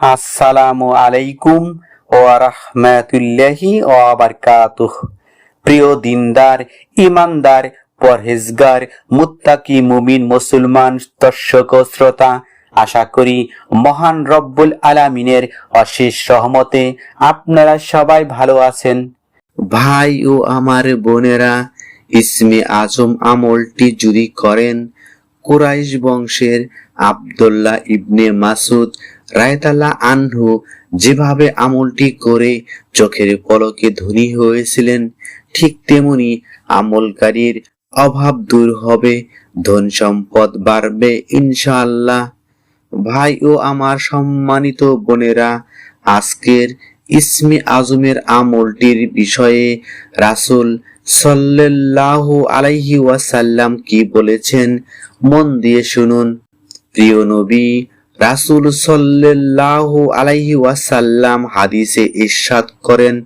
আসসালামু আলাইকুম ও রাহমাতুল্লাহি ও বারকাতুহ। প্রিয় দিনদার ইমানদার পরহেজগার, মুত্তাকি মুমিন, মুসলমান, দর্শক শ্রোতা, আশা করি মহান রব্বুল আলামিনের অশেষ সহমতে আপনারা সবাই ভালো আছেন। ভাই ও আমার বোনেরা ইসমে আজম আমলটি যদি করেন, কুরাইশ বংশের আব্দুল্লাহ ইবনে মাসুদ রায়তাল্লাহ আনহু যেভাবে আমলটি করে চোখের পলকে ধনী হয়েছিলেন, ঠিক তেমনি আমলকারীর অভাব দূর হবে, ধন সম্পদ বাড়বে ইনশাআল্লাহ। ভাই ও আমার সম্মানিত বোনেরা, আজকের ইসমি আজমের আমলটির বিষয়ে রাসূল সাল্লাল্লাহু আলাইহি ওয়াসাল্লাম কি বলেছেন? মন দিয়ে শুনুন। প্রিয় নবী, রাসুল সাল্লাল্লাহু আলাইহি ওয়াসাল্লাম হাদিসে ইরশাদ করেন,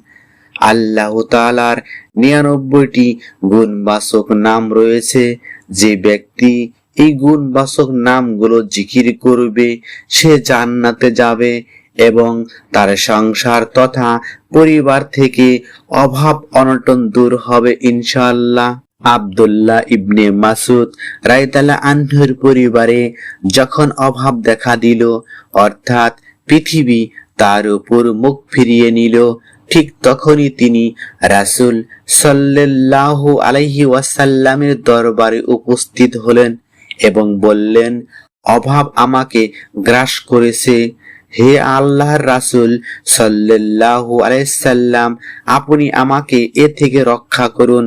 আল্লাহ তালার নিরানব্বইটি গুণবাচক নাম রয়েছে। যে ব্যক্তি এই গুণবাচক নামগুলো জিকির করবে, সে জান্নাতে যাবে। এবং তার সংসার তথা পরিবার থেকে অভাব অনটন দূর হবে ইনশাল্লাহ আব্দুল্লাহ ইবনে মাসুদ রায়তালা আহ্নের পরিবারে যখন অভাব দেখা দিল, অর্থাৎ পৃথিবী তার উপর মুখ ফিরিয়ে নিল, ঠিক তখনই তিনি রাসূল সাল্লাল্লাহু আলাইহি ওয়াসাল্লামের দরবারে উপস্থিত হলেন এবং বললেন, অভাব আমাকে গ্রাস করেছে। হে আল্লাহর রাসূল সাল্লাল্লাহু আলাইসাল্লাম আপনি আমাকে এ থেকে রক্ষা করুন।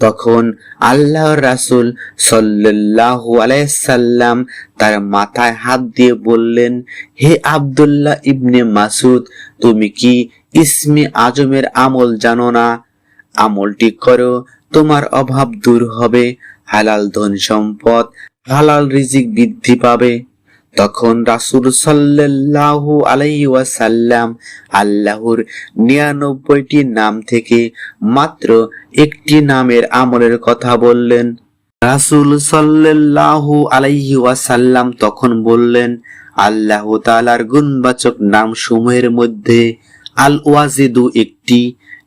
তখন আল্লাহর রাসূল সাল্লাল্লাহু আলাইসাল্লাম তার মাথায় হাত দিয়ে বললেন, হে আব্দুল্লাহ ইবনে মাসুদ তুমি কি ইসমে আজমের আমল জানো না? আমলটি করো, তোমার অভাব দূর হবে, হালাল ধন সম্পদ, হালাল রিজিক বৃদ্ধি পাবে। তখন রাসূল সাল্লাল্লাহু আলাইহি ওয়াসাল্লাম আল্লাহর নিরানব্বইটি নাম থেকে মাত্র একটি নামের আমলের কথা বললেন। রাসূল সাল্লাল্লাহু আলাইহি তখন বললেন, আল্লাহ তালার গুণবাচক নাম সমূহের মধ্যে আল ওয়াজিদু একটি।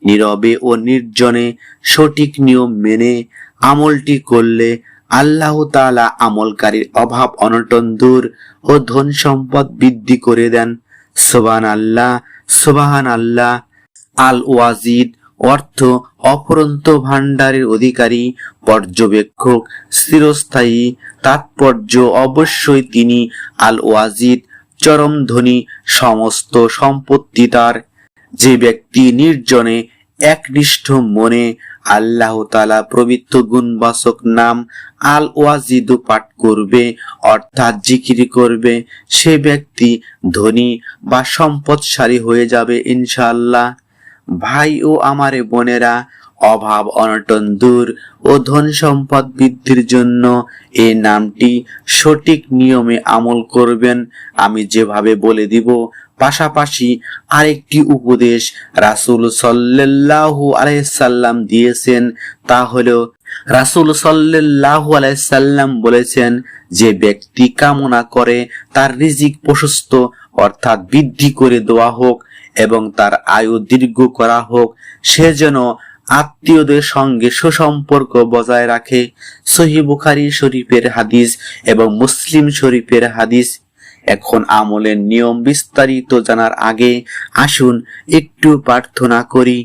নীরবে ও নির্জনে সঠিক নিয়ম মেনে আমলটি করলে আল্লাহ তাআলা আমলকারীর অভাব অনটন দূর ও ধন সম্পদ বৃদ্ধি করে দেন। সোবান আল্লাহ সোবাহান আল্লাহ আল ওয়াজিদ অর্থ অপরন্ত ভাণ্ডারের অধিকারী, পর্যবেক্ষক, চিরস্থায়ী। তাৎপর্য অবশ্যই তিনি আল ওয়াজিদ চরম ধনী, সমস্ত সম্পত্তি তার। যে ব্যক্তি নির্জনে একনিষ্ঠ মনে আল্লাহ তালা পবিত্র গুণবাচক নাম আল ওয়াজিদু পাঠ করবে, অর্থাৎ জিকিরি করবে। সে ব্যক্তি ধনী বা সম্পদশালী হয়ে যাবে ইনশাআল্লাহ। ভাই ও আমারে বোনেরা, অভাব, অনটন দূর ও ধন সম্পদ বৃদ্ধির জন্য এই নামটি সঠিক নিয়মে আমল করবেন। আমি যেভাবে বলে দিব পাশাপাশি আরেকটি উপদেশ রাসূল সাল্লাল্লাহু আলাইসাল্লাম দিয়েছেন, তা হলো, রাসূল সাল্লাল্লাহু আলাইসাল্লাম বলেছেন যে ব্যক্তি কামনা করে তার রিজিক প্রশস্ত, অর্থাৎ বৃদ্ধি করে দেওয়া হোক এবং তার আয়ু দীর্ঘ করা হোক, সে যেন আত্মীয়দের সঙ্গে সুসম্পর্ক বজায় রাখে। সহি বুখারি শরীফের হাদিস এবং মুসলিম শরীফের হাদিস এখন আমলের নিয়ম বিস্তারিত জানার আগে আসুন একটু প্রার্থনা করি।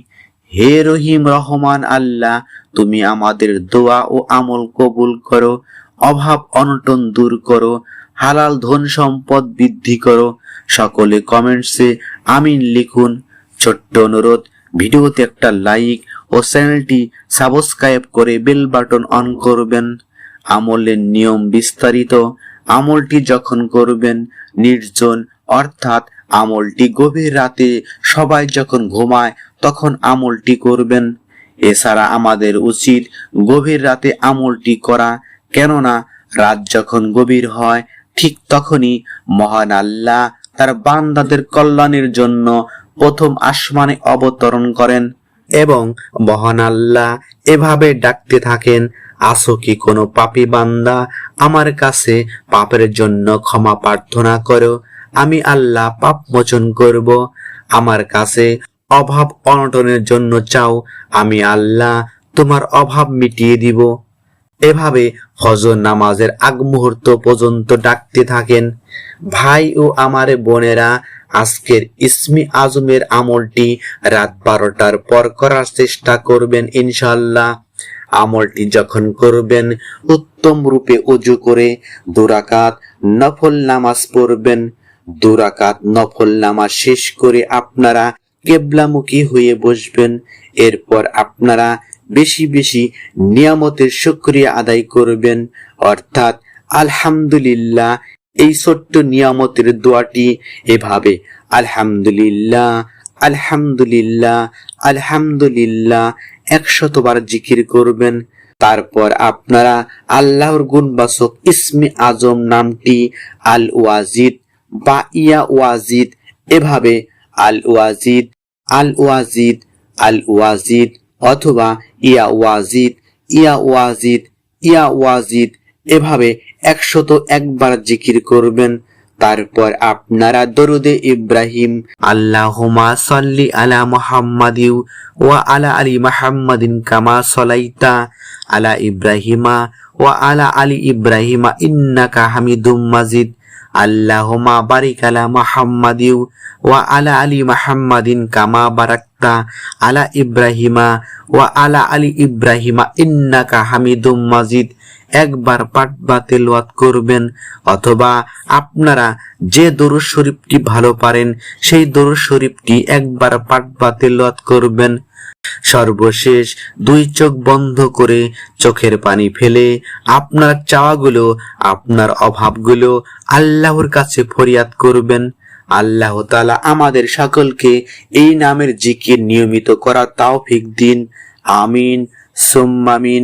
হে রহিম রহমান আল্লাহ, তুমি আমাদের দোয়া ও আমল কবুল করো, অভাব অনটন দূর করো, হালাল ধন সম্পদ বৃদ্ধি করো। সকলে কমেন্টসে আমিন লিখুন। ছোট্ট অনুরোধ, ভিডিওতে একটা লাইক ও চ্যানেলটি সাবস্ক্রাইব করে বেল বাটন অন করবেন। আমলের নিয়ম বিস্তারিত আমলটি যখন করবেন, নির্জন, অর্থাৎ আমলটি গভীর রাতে সবাই যখন ঘুমায়, তখন আমলটি করবেন। এছাড়া আমাদের উচিত গভীর রাতে আমলটি করা, কেননা রাত যখন গভীর হয়, ঠিক তখনই মহান আল্লাহ তার বান্দাদের কল্যাণের জন্য প্রথম আসমানে অবতরণ করেন এবং মহান আল্লাহ এভাবে ডাকতে থাকেন আসো কি কোনো পাপী বান্দা? আমার কাছে পাপের জন্য ক্ষমা প্রার্থনা করো। আমি আল্লাহ পাপ মোচন করব। আমার কাছে অভাব অনটনের জন্য চাও। আমি আল্লাহ তোমার অভাব মিটিয়ে দিব। এভাবে ফজর নামাজের আগ মুহূর্ত পর্যন্ত ডাকতে থাকেন। ভাই ও আমার বোনেরা, আজকের ইসমি আজমের আমলটি রাত বারোটার পর করার চেষ্টা করবেন ইনশাল্লাহ আমলটি যখন করবেন, উত্তম রূপে উজু করে দুরাকাত নফল নামাজ পড়বেন। দুরাকাত নফল নামাজ শেষ করে আপনারা কেবলামুখী হয়ে বসবেন। এরপর আপনারা বেশি বেশি নিয়ামতের শুক্রিয়া আদায় করবেন। অর্থাৎ আলহামদুলিল্লাহ, এই ছোট্ট নিয়ামতের দোয়াটি এভাবে, আলহামদুলিল্লাহ আলহামদুলিল্লাহ আলহামদুলিল্লাহ একশতবার জিকির করবেন। তারপর আপনারা আল্লাহর গুণবাচক ইসমি আজম নামটি আল ওয়াজিদ বা ইয়া ওয়াজিদ এভাবে আল ওয়াজিদ আল ওয়াজিদ আল ওয়াজিদ অথবা ইয়া ওয়াজিদ ইয়া ওয়াজিদ ইয়া ওয়াজিদ এভাবে একশত একবার জিকির করবেন। তারপর আপনারা দরুদে ইব্রাহিম আল্লাহুমা সাল্লি আলা মুহাম্মাদিউ ওয়া আলা আলি মুহাম্মাদিন কামা সালাইতা আলা ইব্রাহিমা ওয়া আলা আলি ইব্রাহিমা ইন্নাকা হামিদুম মাজিদ। আল্লাহুমা বারিক আলা মুহাম্মাদিউ ওয়া আলা আলি মুহাম্মাদিন কামা বারাকতা আলা ইব্রাহিমা ওয়া আলা আলি ইব্রাহিমা ইন্নাকা হামিদুম মাজিদ। একবার পাঠ বা তেলাওয়াত করবেন, অথবা আপনারা যে দরুদ শরীফটি ভালো পারেন, সেই দরুদ শরীফটি একবার পাঠ বা তেলাওয়াত করবেন। সর্বশেষ দুই চোখ বন্ধ করে চোখের পানি ফেলে আপনার চাওয়াগুলো, আপনার অভাবগুলো আল্লাহর কাছে ফরিয়াদ করবেন। আল্লাহ তাআলা আমাদের সকলকে এই নামের জিকির নিয়মিত করা তৌফিক দিন। আমিন সুম্মামিন